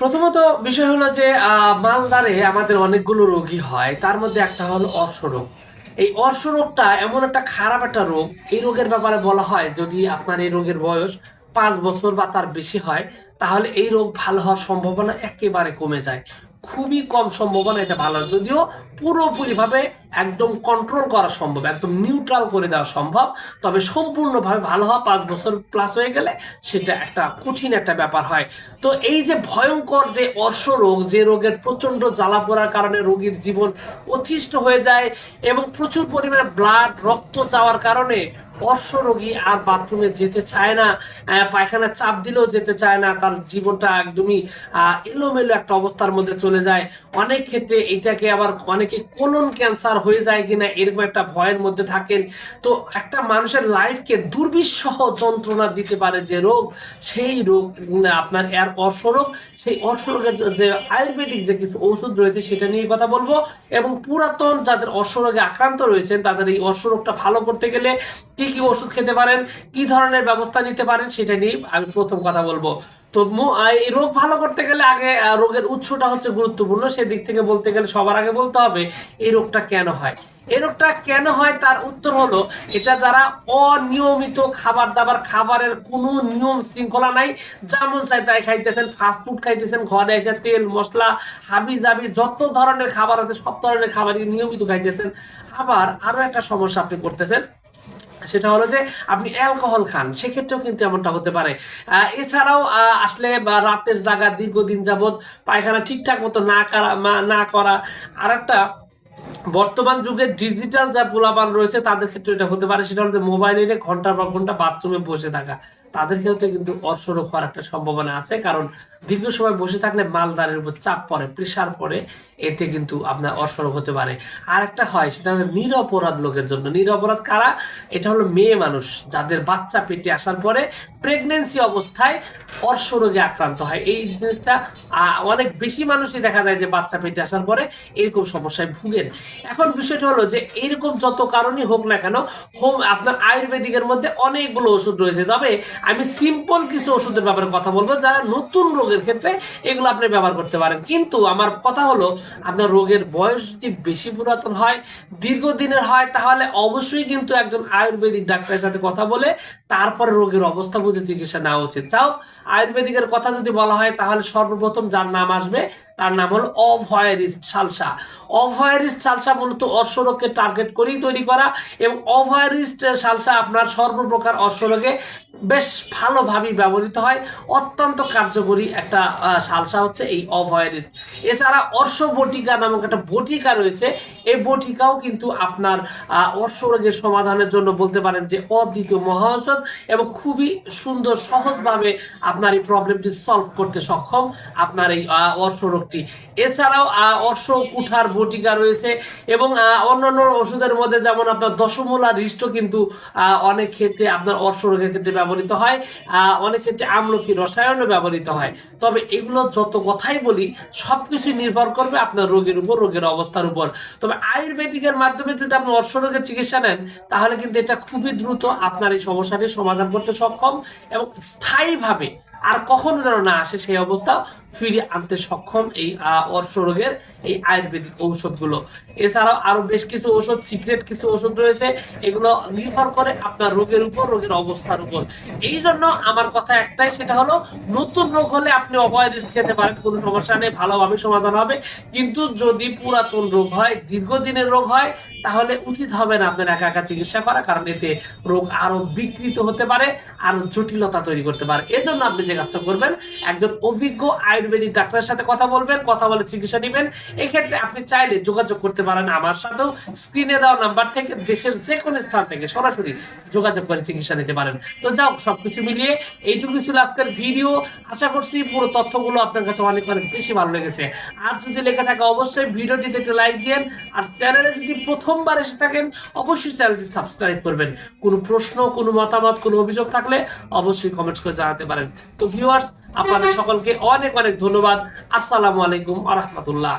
প্রথমত বিষয় হলো যে মালদারে আমাদের অনেকগুলো রোগী হয়। তার মধ্যে একটা হলো অর্শ রোগ এই অর্শ রোগটা এমন একটা খারাপ একটা রোগ। এই রোগের ব্যাপারে বলা হয়, যদি আপনার এই রোগের বয়স পাঁচ বছর বা তার বেশি হয়, তাহলে এই রোগ ভালো হওয়ার সম্ভাবনা একেবারে কমে যায়। খুবই কম সম্ভাবনা এটা ভালো, যদিও পুরোপুরিভাবে একদম কন্ট্রোল করা সম্ভব, একদম নিউট্রাল করে দেওয়া সম্ভব। তবে সম্পূর্ণভাবে ভালো হওয়া পাঁচ বছর প্লাস হয়ে গেলে সেটা একটা কঠিন একটা ব্যাপার হয়। তো এই যে ভয়ঙ্কর যে অর্শ রোগ যে রোগের প্রচণ্ড জ্বালা পড়ার কারণে রোগীর জীবন অতিষ্ঠ হয়ে যায় এবং প্রচুর পরিমাণে ব্লাড রক্ত চাওয়ার কারণে অর্শ রোগী আর বাথরুমে যেতে চায় না পায়খানা চাপ দিলেও যেতে চায় না, তার জীবনটা একদমই এলোমেলো একটা অবস্থার মধ্যে চলে যায়। অনেক ক্ষেত্রে এটাকে আবার অনেকে কোলন ক্যান্সার হয়ে যায় কিনা এরকম একটা ভয়ের মধ্যে থাকেন। তো একটা মানুষের লাইফকে দুর্বিষহ যন্ত্রণা দিতে পারে যে রোগ, সেই রোগ আপনার এর অর্শ রোগ, সেই অর্শ রোগের যে- আয়ুর্বেদিক যে কিছু ওষুধ রয়েছে সেটা নিয়ে কথা বলব। এবং পুরাতন যাদের অর্শ রোগে আক্রান্ত রয়েছেন, তাদের এই অর্শ রোগটা ভালো করতে গেলে কি কি ওষুধ খেতে পারেন, কি ধরনের ব্যবস্থা নিতে পারেন, সেটা নিয়ে আমি প্রথম কথা বলব। তো এই রোগ ভালো করতে গেলে আগে রোগের উৎসটা হচ্ছে গুরুত্বপূর্ণ, সেদিক থেকে বলতে গেলে সবার আগে বলতে হবে, এই রোগটা কেন হয়? এই রোগটা কেন হয়? তার উত্তর হলো, এটা যারা অনিয়মিত খাবার দাবার, খাবারের কোনো নিয়ম শৃঙ্খলা নাই যেমন চাই তাই খাইতেছেন ফাস্টফুড খাইতেছেন, ঘরে এসে তেল, মশলা, হাবি জাবি, যত ধরনের খাবার আছে, সব ধরনের খাবারই নিয়মিত খাইতেছেন। আবার আরও একটা সমস্যা আপনি করতেছেন সেটা হলো যে আপনি অ্যালকোহল খান, সেক্ষেত্রেও কিন্তু এমনটা হতে পারে। এছাড়াও আসলে রাতের জায়গা দীর্ঘদিন যাবৎ পায়খানা ঠিকঠাক মতো না করা না করা। আর একটা বর্তমান যুগে ডিজিটাল যা পোলাপান রয়েছে, তাদের ক্ষেত্রে এটা হতে পারে, সেটা হলো মোবাইল এনে ঘণ্টার পর ঘণ্টা বাথরুমে বসে থাকা। তাদের ক্ষেত্রে কিন্তু অর্শরোগ হওয়ার একটা সম্ভাবনা আছে, কারণ দীর্ঘ সময় বসে থাকলে মালদারের উপর চাপ পড়ে প্রেশার পড়ে, এতে কিন্তু আপনার অর্শরোগ হতে পারে। আর একটা হয়, সেটা হলো নিরপরাধ লোকের জন্য। নিরপরাধ কারা? এটা হলো মেয়ে মানুষ, যাদের বাচ্চা পেটে আসার পরে প্রেগনেন্সি অবস্থায় অর্শরোগে আক্রান্ত হয়। এই জিনিসটা অনেক বেশি মানুষই দেখা যায় যে বাচ্চা পেটে আসার পরে এরকম সমস্যায় ভুগেন। এখন বিষয়টা হলো যে এরকম যত কারণই হোক না কেন, হোম, আপনার আয়ুর্বেদিকের মধ্যে অনেকগুলো ওষুধ রয়েছে। তবে আমি সিম্পল কিছু ওষুধের ব্যাপারে কথা বলব, যারা নতুন রোগের ক্ষেত্রে এগুলো আপনি ব্যবহার করতে পারেন। কিন্তু আমার কথা হলো, আপনার রোগের বয়স যদি বেশি পুরাতন হয়, দীর্ঘদিনের হয়, তাহলে অবশ্যই কিন্তু একজন আয়ুর্বেদিক ডাক্তারের সাথে কথা বলে তারপরে রোগের অবস্থা বুঝে চিকিৎসা নেওয়া উচিত। তাও আয়ুর্বেদিকের কথা যদি বলা হয়, তাহলে সর্বপ্রথম যার নাম আসবে তার নাম হলো অভয়ারিস্ট সালসা অভয়ারিস্ট সালসা মূলত অর্শরোগকে টার্গেট করেই তৈরি করা এবং অভয়ারিস্ট সালসা আপনার সর্বপ্রকার অর্শরোগে বেশ ভালোভাবেই ব্যবহৃত হয়। অত্যন্ত কার্যকরী একটা সালসা হচ্ছে এই অভয়ারিস্ট এছাড়া অর্শ বটিকা নামক একটা বটিকা রয়েছে। এই বটিকাও কিন্তু আপনার অর্শরোগের সমাধানের জন্য বলতে পারেন যে অদ্বিতীয় মহা ঔষধ এবং খুবই সুন্দর সহজভাবে আপনার এই প্রবলেমটি সলভ করতে সক্ষম। আপনার এই আহ, রোগটি এছাড়াও অর্শ কুঠার বটিকা রয়েছে এবং অন্যান্য ওষুধের মধ্যে যেমন আপনার দশমূলা হৃষ্ট কিন্তু অনেক ক্ষেত্রে আপনার অর্শ রোগের ক্ষেত্রে ব্যবহৃত হয় অনেক ক্ষেত্রে আমলকি রসায়নও ব্যবহৃত হয়। তবে এগুলো যত কথাই বলি সব সবকিছু নির্ভর করবে আপনার রোগের উপর, রোগের অবস্থার উপর। তবে আয়ুর্বেদিকের মাধ্যমে যদি আপনি অর্শ রোগের চিকিৎসা নেন, তাহলে কিন্তু এটা খুবই দ্রুত আপনার এই সমস্যাটি সমাধান করতে সক্ষম এবং স্থায়ীভাবে আর কখনো যেন না আসে সেই অবস্থা, ফিরিয়ে আনতে সক্ষম এই অর্শ রোগের এই আয়ুর্বেদিক ঔষধগুলো। এছাড়াও আরও বেশ কিছু ওষুধ সিক্রেট কিছু ওষুধ রয়েছে, এগুলো নির্ভর করে আপনার রোগের উপর, রোগের অবস্থার উপর। এই জন্য আমার কথা একটাই, সেটা হলো নতুন রোগ হলে আপনি অভয়ারিস্ট খেতে পারেন, কোনো সমস্যা নেই, ভালোভাবে সমাধান হবে। কিন্তু যদি পুরাতন রোগ হয়, দীর্ঘদিনের রোগ হয়, তাহলে উচিত হবে না আপনার একা একা চিকিৎসা করা, কারণ এতে রোগ আরও বিকৃত হতে পারে, আরও জটিলতা তৈরি করতে পারে। এজন্য আপনি যে কাজটা করবেন। একজন অভিজ্ঞ আয়ুর্বেদিক ডাক্তারের সাথে কথা বলবেন, কথা বলে চিকিৎসা নেবেন। এক্ষেত্রে আপনি চাইলে যোগাযোগ করতে পারেন আমার সাথেও। স্ক্রিনে দেওয়া নাম্বার থেকে দেশের যে কোনো স্থান থেকে সরাসরি যোগাযোগ করে চিকিৎসা নিতে পারেন। তো যাও, সবকিছু মিলিয়ে এইটুকু ছিল আজকের ভিডিও আশা করছি পুরো তথ্যগুলো আপনার কাছে অনেক অনেক বেশি ভালো লেগেছে। আর যদি লেগে থাকে অবশ্যই ভিডিওটিতে একটু লাইক দিন আর চ্যানেলে যদি প্রথমবার এসে থাকেন, অবশ্যই চ্যানেলটি সাবস্ক্রাইব করবেন। কোনো প্রশ্ন, কোনো মতামত, কোনো অভিযোগ থাকলে অবশ্যই কমেন্টস করে জানাতে পারেন। তো ভিউয়ার্স আপনাদের সকলকে অনেক অনেক ধন্যবাদ। আসসালামু আলাইকুম আ রহমতুল্লাহ।